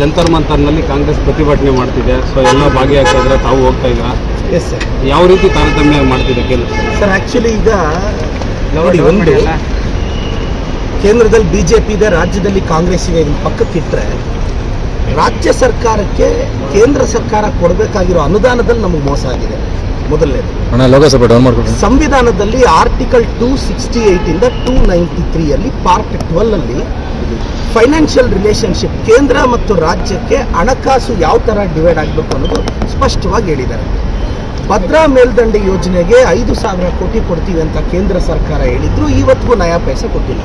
ಜಂತರ್ ಮಂತರ್ನಲ್ಲಿ ಕಾಂಗ್ರೆಸ್ ಪ್ರತಿಭಟನೆ ಮಾಡ್ತಿದೆ. ಸೊ ಎಲ್ಲ ಭಾಗಿಯಾಗ್ತಾ ಇದ್ರೆ ತಾವು ಹೋಗ್ತಾ ಇದ್ರ ಎಸ್ ಸರ್ ಯಾವ ರೀತಿ ತಾರತಮ್ಯ ಮಾಡ್ತಿದೆ ಕೇಂದ್ರ ಸರ್ ಆ್ಯಕ್ಚುಲಿ ಈಗ ನೋಡಿ ಒಂದು ಕೇಂದ್ರದಲ್ಲಿ ಬಿ ಜೆ ಪಿ ಇದೆ ರಾಜ್ಯದಲ್ಲಿ ಕಾಂಗ್ರೆಸ್ ಇದೆ ಇದನ್ನು ಪಕ್ಕಕ್ಕಿಟ್ಟರೆ ರಾಜ್ಯ ಸರ್ಕಾರಕ್ಕೆ ಕೇಂದ್ರ ಸರ್ಕಾರ ಕೊಡಬೇಕಾಗಿರೋ ಅನುದಾನದಲ್ಲಿ ನಮಗೆ ಮೋಸ ಆಗಿದೆ. ಮೊದಲನೇದು. ಅಣ್ಣ ಡೌನ್ ಸಂವಿಧಾನದಲ್ಲಿ ಆರ್ಟಿಕಲ್ ಟೂ ಸಿಕ್ಸ್ಟಿ ಏಯ್ಟಿಂದ ಟೂ ನೈಂಟಿ ತ್ರೀಯಲ್ಲಿ ಪಾರ್ಟ್ ಟ್ವೆಲ್ ಅಲ್ಲಿ ಫೈನಾನ್ಷಿಯಲ್ ರಿಲೇಶನ್ಶಿಪ್ ಕೇಂದ್ರ ಮತ್ತು ರಾಜ್ಯಕ್ಕೆ ಹಣಕಾಸು ಯಾವ ಥರ ಡಿವೈಡ್ ಆಗಬೇಕು ಅನ್ನೋದು ಸ್ಪಷ್ಟವಾಗಿ ಹೇಳಿದ್ದಾರೆ. ಭದ್ರಾ ಮೇಲ್ದಂಡೆ ಯೋಜನೆಗೆ ಐದು ಸಾವಿರ ಕೋಟಿ ಕೊಡ್ತೀವಿ ಅಂತ ಕೇಂದ್ರ ಸರ್ಕಾರ ಹೇಳಿದ್ರು ಇವತ್ತಿಗೂ ನಯಾ ಪೈಸೆ ಕೊಟ್ಟಿಲ್ಲ.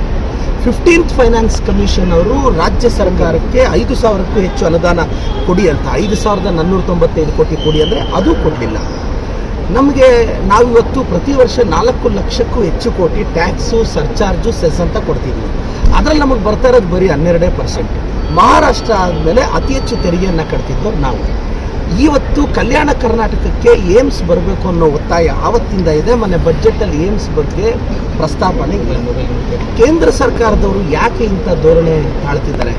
ಫಿಫ್ಟೀನ್ತ್ ಫೈನಾನ್ಸ್ ಕಮಿಷನ್ ಅವರು ರಾಜ್ಯ ಸರ್ಕಾರಕ್ಕೆ ಐದು ಸಾವಿರಕ್ಕೂ ಹೆಚ್ಚು ಅನುದಾನ ಕೊಡಿ ಅಂತ ಐದು ಸಾವಿರದ ನಾನ್ನೂರ ತೊಂಬತ್ತೈದು ಕೋಟಿ ಕೊಡಿ ಅಂದರೆ ಅದು ಕೊಡಲಿಲ್ಲ. ನಮಗೆ ನಾವಿವತ್ತು ಪ್ರತಿ ವರ್ಷ ನಾಲ್ಕು ಲಕ್ಷಕ್ಕೂ ಹೆಚ್ಚು ಕೋಟಿ ಟ್ಯಾಕ್ಸು, ಸರ್ಚಾರ್ಜು, ಸೆಸ್ ಅಂತ ಕೊಡ್ತಿದ್ವಿ ಅದರಲ್ಲಿ ನಮಗೆ ಬರ್ತಾ ಇರೋದು ಬರೀ ಹನ್ನೆರಡೇ ಪರ್ಸೆಂಟ್. ಮಹಾರಾಷ್ಟ್ರ ಆದಮೇಲೆ ಅತಿ ಹೆಚ್ಚು ತೆರಿಗೆಯನ್ನು ಕಟ್ತಿದ್ದವ್ರು ನಾವು. ಇವತ್ತು ಕಲ್ಯಾಣ ಕರ್ನಾಟಕಕ್ಕೆ ಏಮ್ಸ್ ಬರಬೇಕು ಅನ್ನೋ ಒತ್ತಾಯ ಆವತ್ತಿಂದ ಇದೆ. ಮೊನ್ನೆ ಬಜೆಟಲ್ಲಿ ಏಮ್ಸ್ ಬಗ್ಗೆ ಪ್ರಸ್ತಾಪನೆ ಇಲ್ಲ ಕೇಂದ್ರ ಸರ್ಕಾರದವರು ಯಾಕೆ ಇಂಥ ಧೋರಣೆ ತಾಳ್ತಿದ್ದಾರೆ?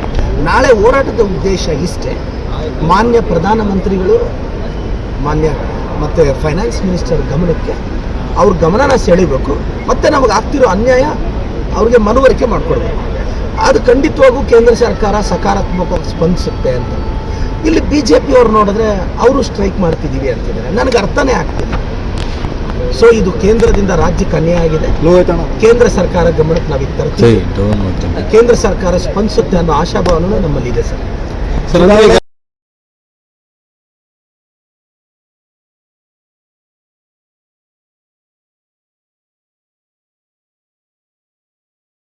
ನಾಳೆ ಹೋರಾಟದ ಉದ್ದೇಶ ಇಷ್ಟೇ. ಮಾನ್ಯ ಪ್ರಧಾನಮಂತ್ರಿಗಳು, ಮಾನ್ಯ ಮತ್ತು ಫೈನಾನ್ಸ್ ಮಿನಿಸ್ಟರ್ ಗಮನಕ್ಕೆ ಅವ್ರ ಗಮನನ ಸೆಳಿಬೇಕು ಮತ್ತು ನಮಗೆ ಆಗ್ತಿರೋ ಅನ್ಯಾಯ ಅವ್ರಿಗೆ ಮನವರಿಕೆ ಮಾಡಿಕೊಡ್ಬೇಕು. ಅದು ಖಂಡಿತವಾಗೂ ಕೇಂದ್ರ ಸರ್ಕಾರ ಸಕಾರಾತ್ಮಕವಾಗಿ ಸ್ಪಂದಿಸುತ್ತೆ ಅಂತ. ಇಲ್ಲಿ ಬಿ ಜೆ ಪಿ ಅವ್ರು ನೋಡಿದ್ರೆ ಅವರು ಸ್ಟ್ರೈಕ್ ಮಾಡ್ತಿದ್ದೀವಿ ಅಂತಿದ್ದಾರೆ ನನಗೆ ಅರ್ಥನೇ ಆಗ್ತಿಲ್ಲ. ಸೊ ಇದು ಕೇಂದ್ರದಿಂದ ರಾಜ್ಯಕ್ಕೆ ಅನ್ಯಾಯ ಆಗಿದೆ. ಕೇಂದ್ರ ಸರ್ಕಾರ ಗಮನಕ್ಕೆ ನಾವು ತರ್ತೀವಿ. ಕೇಂದ್ರ ಸರ್ಕಾರ ಸ್ಪಂದಿಸುತ್ತೆ ಅನ್ನೋ ಆಶಾಭಾವನೆ ನಮ್ಮಲ್ಲಿದೆ ಸರ್.